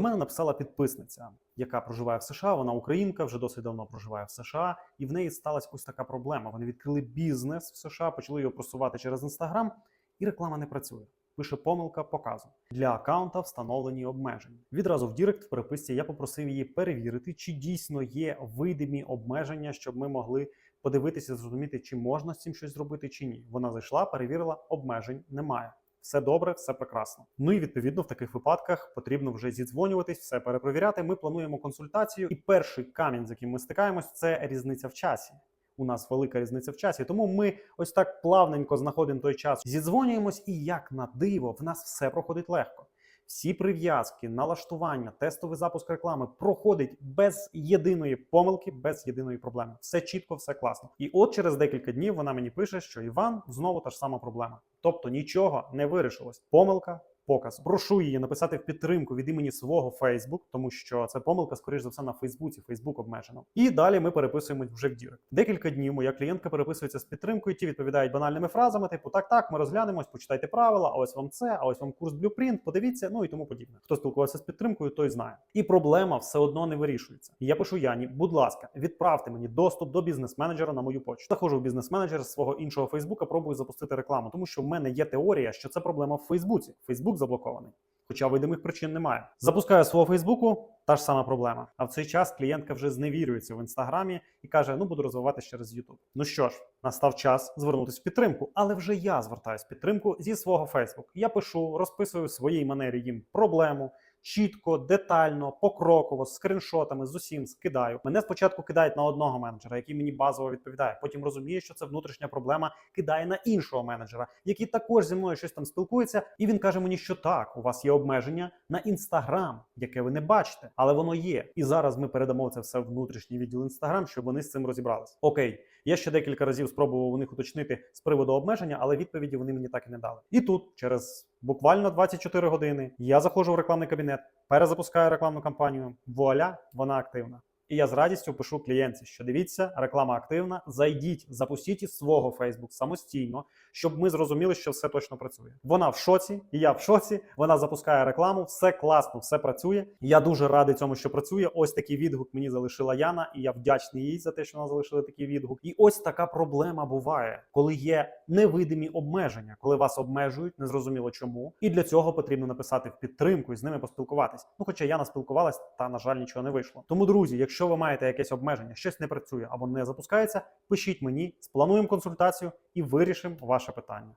До мене написала підписниця, яка проживає в США. Вона українка, вже досить давно проживає в США, і в неї сталася ось така проблема. Вони відкрили бізнес в США, почали його просувати через інстаграм, і реклама не працює. Пише помилка показу для аккаунта встановлені обмеження. Відразу в Дірект в переписці я попросив її перевірити, чи дійсно є видимі обмеження, щоб ми могли подивитися, зрозуміти, чи можна з цим щось зробити, чи ні. Вона зайшла, перевірила, обмежень немає. Все добре, все прекрасно. Ну і відповідно в таких випадках потрібно вже зідзвонюватись, все перепровіряти. Ми плануємо консультацію, і перший камінь, з яким ми стикаємось, це різниця в часі. У нас велика різниця в часі, тому ми ось так плавненько знаходимо той час, зідзвонюємось, і як на диво, в нас все проходить легко. Всі прив'язки, налаштування, тестовий запуск реклами проходить без єдиної помилки, без єдиної проблеми. Все чітко, все класно. І от через декілька днів вона мені пише, що Іван знову та ж сама проблема. Тобто нічого не вирішилось. Помилка. Показ прошу її написати в підтримку від імені свого Facebook, тому що це помилка, скоріш за все, на Фейсбуці. Фейсбук обмежено. І далі ми переписуємось вже в Дірект. Декілька днів моя клієнтка переписується з підтримкою. Ті відповідають банальними фразами, типу так, так, ми розглянемось, почитайте правила. А ось вам це, а ось вам курс Blueprint, подивіться, ну і тому подібне. Хто спілкувався з підтримкою, той знає. І проблема все одно не вирішується. Я пишу Яні, будь ласка, відправте мені доступ до бізнес-менеджера на мою почту. Заходжу в бізнес-менеджер з свого іншого Фейсбука, пробую запустити рекламу, тому що в мене є теорія, що це проблема в Фейсбуці. Фейсбук заблокований. Хоча видимих причин немає. Запускаю свого Фейсбуку, та ж сама проблема. А в цей час клієнтка вже зневірюється в інстаграмі і каже: Ну буду розвиватися через YouTube. Ну що ж, настав час звернутися в підтримку, але вже я звертаюсь в підтримку зі свого Фейсбук. Я пишу, розписую своїй манері їм проблему. Чітко, детально, покроково, з скріншотами, з усім скидаю. Мене спочатку кидають на одного менеджера, який мені базово відповідає. Потім розуміє, що це внутрішня проблема, кидає на іншого менеджера, який також зі мною щось там спілкується. І він каже мені, що так, у вас є обмеження на інстаграм, яке ви не бачите, але воно є. І зараз ми передамо це все в внутрішній відділ інстаграм, щоб вони з цим розібрались. Окей, я ще декілька разів спробував у них уточнити з приводу обмеження, але відповіді вони мені так і не дали. І тут через. Буквально 24 години я заходжу в рекламний кабінет, перезапускаю рекламну кампанію. Вуаля, вона активна. І я з радістю пишу клієнтці, що дивіться, реклама активна. Зайдіть, запустіть із свого Facebook самостійно, щоб ми зрозуміли, що все точно працює. Вона в шоці, і я в шоці. Вона запускає рекламу, все класно, все працює. Я дуже радий цьому, що працює. Ось такий відгук мені залишила Яна, і я вдячний їй за те, що вона залишила такий відгук. І ось така проблема буває, коли є невидимі обмеження, коли вас обмежують, незрозуміло чому. І для цього потрібно написати в підтримку і з ними поспілкуватись. Ну, хоча Яна спілкувалась, та на жаль, нічого не вийшло. Тому, друзі, якщо ви маєте якесь обмеження, щось не працює або не запускається, пишіть мені, сплануємо консультацію і вирішимо ваше питання.